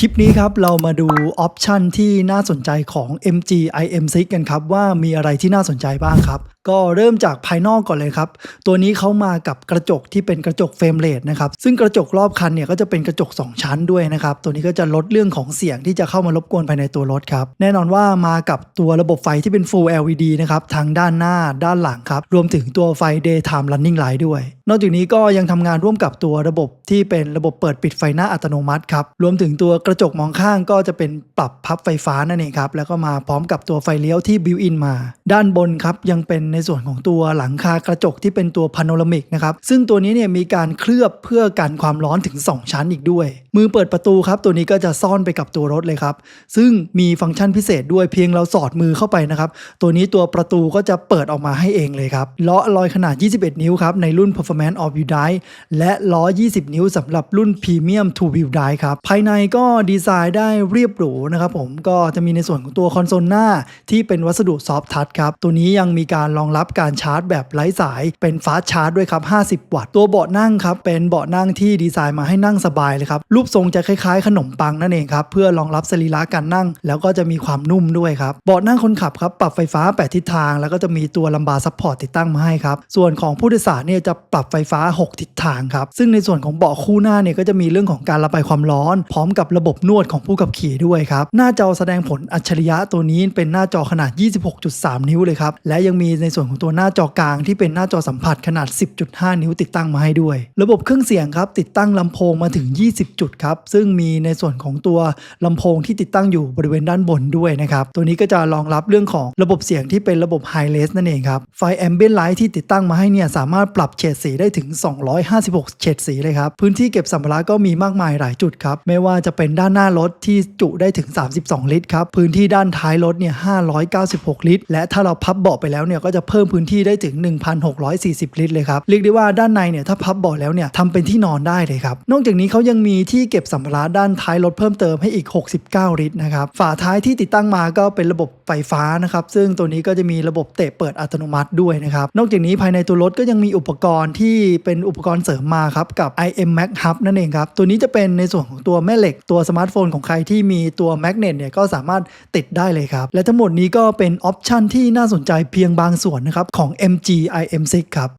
คลิปนี้ครับเรามาดูออปชันที่น่าสนใจของ MG IM6 กันครับว่ามีอะไรที่น่าสนใจบ้างครับ ก็เริ่มจากภายนอกก่อนเลยครับ ตัวนี้เขามากับกระจกที่เป็นกระจกเฟรมเลสนะครับ ซึ่งกระจกรอบคันเนี่ยก็จะเป็นกระจก 2 ชั้นด้วยนะครับ ตัวนี้ก็จะลดเรื่องของเสียงที่จะเข้ามารบกวนภายในตัวรถครับ แน่นอนว่ามากับตัวระบบไฟที่เป็น Full LED นะครับ ทางด้านหน้าด้านหลังครับ รวมถึงตัวไฟ Daytime Running Light ด้วย นอกจากนี้ก็ยังทำงานร่วมกับตัวระบบที่เป็นระบบเปิดปิดไฟหน้าอัตโนมัติครับ รวมถึงตัวกระจกมองข้างก็จะเป็นปรับพับไฟฟ้านั่นเองครับ แล้วก็มาพร้อมกับตัวไฟเลี้ยวที่บิวอินมา ด้านบนครับยังเป็นในในส่วนของตัวหลังคากระจกที่เป็นตัวพาโนรามิกนะครับซึ่งตัวนี้เนี่ยมีการเคลือบเพื่อกันความร้อนถึง 2 ชั้นอีกด้วย มือเปิดประตูครับ ตัวนี้ก็จะซ่อนไปกับตัวรถเลยครับ ซึ่งมีฟังก์ชันพิเศษด้วยเพียงเราสอดมือเข้าไปนะครับ ตัวนี้ตัวประตูก็จะเปิดออกมาให้เองเลยครับล้อลอยขนาด 21 นิ้วครับในรุ่น Performance All Wheel Drive และล้อ 20 นิ้วสำหรับรุ่น Premium Two Wheel Drive ครับภายในก็ดีไซน์ได้เรียบหรูนะครับผมก็จะมีในส่วนของตัวคอนโซลหน้าที่เป็นวัสดุซอฟทัชครับตัวนี้ยังมีการรองรับการชาร์จแบบไร้สายเป็นฟาสชาร์จด้วยครับ 50 วัตต์ ตัวเบาะนั่งครับเป็นเบาะนั่งที่ดีไซน์มาให้นั่งสบายเลยครับ รูปทรงจะคล้ายๆ ขนมปังนั่นเองครับ เพื่อรองรับสรีระการนั่ง แล้วก็จะมีความนุ่มด้วยครับ เบาะนั่งคนขับครับปรับไฟฟ้า 8 ทิศทาง แล้วก็จะมีตัวลัมบาร์ซัพพอร์ตติดตั้งมาให้ครับ ส่วนของผู้โดยสารเนี่ยจะปรับไฟฟ้า 6 ทิศทางครับ ซึ่งในส่วนของเบาะคู่หน้าเนี่ยก็จะมีเรื่องของการระบายความร้อน พร้อมกับระบบนวดของผู้ขับขี่ด้วยครับ หน้าจอแสดงผลอัจฉริยะตัวนี้เป็นหน้าจอขนาด 26.3 นิ้วเลยครับ และยังมีในส่วนของตัวหน้าจอกลางที่เป็นหน้าจอสัมผัสขนาด 10.5 นิ้วติดตั้งมาให้ด้วย ระบบเครื่องเสียงครับติดตั้งลำโพงมาถึง 20 จุดครับซึ่งมีในส่วนของตัวลำโพงที่ติดตั้งอยู่บริเวณด้านบนด้วยนะครับตัวนี้ก็จะรองรับเรื่องของระบบเสียงที่เป็นระบบ High Res นั่นเองครับไฟ Ambient Light ที่ติดตั้งมาให้เนี่ยสามารถปรับเฉดสีได้ถึง 256 เฉดสีเลยครับพื้นที่เก็บสัมภาระก็มีมากมายหลายจุดครับไม่ว่าจะเป็นด้านหน้ารถที่จุได้ถึง 32 ลิตรครับพื้นที่ด้านท้ายรถเนี่ย596 ลิตร และถ้าเราพับเบาะไปแล้วเนี่ยก็จะเพิ่มพื้นที่ได้ถึง 1,640 ลิตรเลยครับเรียกได้ว่าด้านในเนี่ยถ้าพับเบาะแล้วเนี่ยทำเป็นที่นอนได้เลยครับนอกจากนี้เขายังมีที่เก็บสัมภาระด้านท้ายรถเพิ่มเติมให้อีก 69 ลิตรนะครับฝาท้ายที่ติดตั้งมาก็เป็นระบบไฟฟ้านะครับซึ่งตัวนี้ก็จะมีระบบเตะเปิดอัตโนมัติด้วยนะครับนอกจากนี้ภายในตัวรถก็ยังมีอุปกรณ์ที่เป็นอุปกรณ์เสริมมาครับกับ IM Mac Hub นั่นเองครับตัวนี้จะเป็นในส่วนของตัวแม่เหล็กตัวสมาร์ทโฟนของใครที่มีตัวแมกเนตเนี่ยก็สามารถติดได้เลยครับและทั้งหมดนี้ก็เป็นออปชันที่น่าสนใจเพียงบางส่วนส่วนะครับของ MG IM6 ครับ